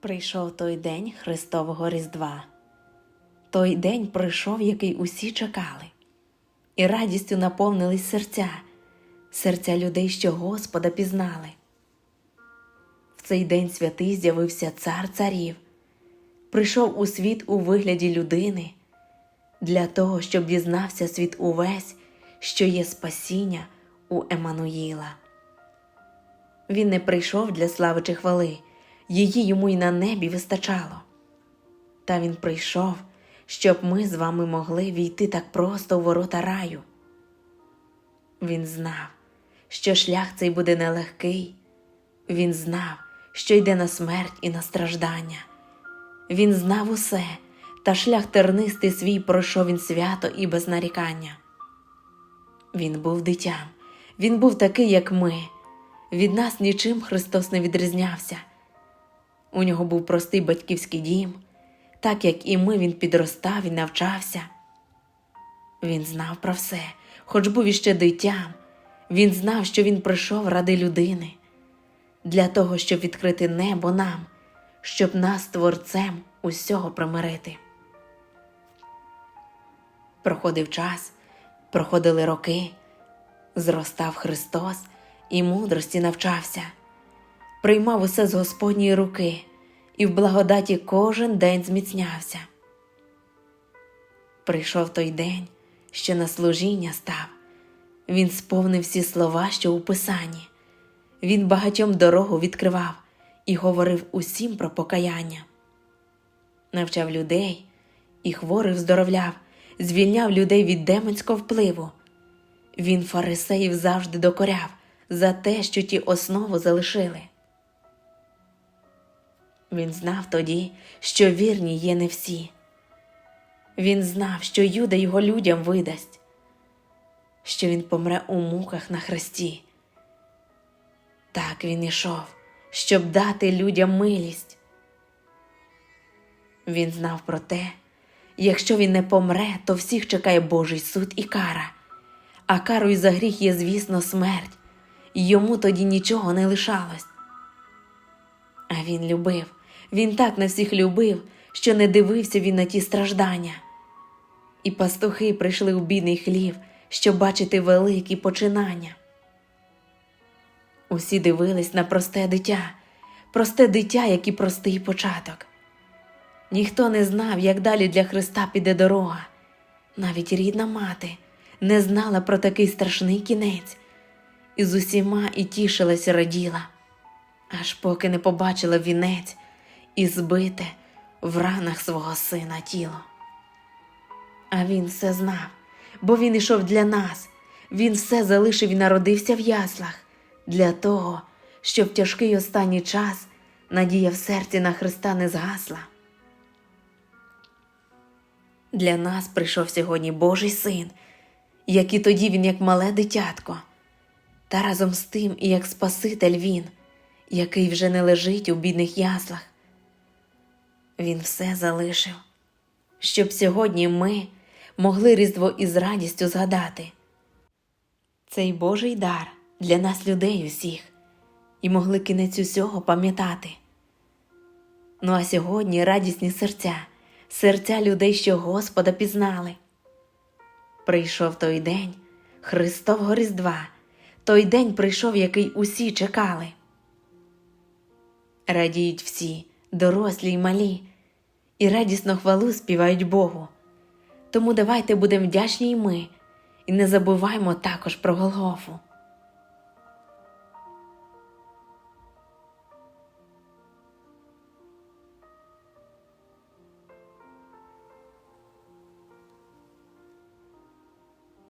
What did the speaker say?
Прийшов той день Христового Різдва. Той день прийшов, який усі чекали, і радістю наповнились серця, серця людей, що Господа пізнали. В цей день святий з'явився цар царів, прийшов у світ у вигляді людини, для того, щоб дізнався світ увесь, що є спасіння у Еммануїла. Він не прийшов для слави чи хвали, її йому й на небі вистачало. Та він прийшов, щоб ми з вами могли війти так просто у ворота раю. Він знав, що шлях цей буде нелегкий. Він знав, що йде на смерть і на страждання. Він знав усе, та шлях тернистий свій пройшов він свято і без нарікання. Він був дитям, він був такий, як ми. Від нас нічим Христос не відрізнявся. У нього був простий батьківський дім, так як і ми він підростав і навчався. Він знав про все, хоч був іще дитям. Він знав, що він прийшов ради людини, для того, щоб відкрити небо нам, щоб нас творцем усього примирити. Проходив час, проходили роки, зростав Христос і мудрості навчався, приймав усе з Господньої руки і в благодаті кожен день зміцнявся. Прийшов той день, що на служіння став, він сповнив всі слова, що у Писанні, він багатьом дорогу відкривав і говорив усім про покаяння, навчав людей і хворих здоровляв, звільняв людей від демонського впливу. Він фарисеїв завжди докоряв за те, що ті основу залишили. Він знав тоді, що вірні є не всі. Він знав, що Юда його людям видасть, що він помре у муках на хресті. Так він ішов, щоб дати людям милість. Він знав про те, якщо він не помре, то всіх чекає Божий суд і кара, а карою за гріх є, звісно, смерть, йому тоді нічого не лишалось. А він любив, він так на всіх любив, що не дивився він на ті страждання. І пастухи прийшли в бідний хлів, щоб бачити великі починання. Усі дивились на просте дитя, просте дитя, як і простий початок. Ніхто не знав, як далі для Христа піде дорога. Навіть рідна мати не знала про такий страшний кінець, і з усіма і тішилась, і раділа, аж поки не побачила вінець і збите в ранах свого сина тіло. А він все знав, бо він ішов для нас, він все залишив і народився в яслах для того, щоб тяжкий останній час надія в серці на Христа не згасла. Для нас прийшов сьогодні Божий син, як і тоді він, як мале дитятко, та разом з тим і як Спаситель він, який вже не лежить у бідних яслах. Він все залишив, щоб сьогодні ми могли Різдво із радістю згадати. Цей Божий дар для нас людей усіх, і могли кінець усього пам'ятати. Ну а сьогодні радісні серця, серця людей, що Господа пізнали. Прийшов той день Христового Різдва, той день прийшов, який усі чекали. Радіють всі, дорослі й малі, і радісно хвалу співають Богу. Тому давайте будемо вдячні й ми, і не забуваймо також про Голгофу.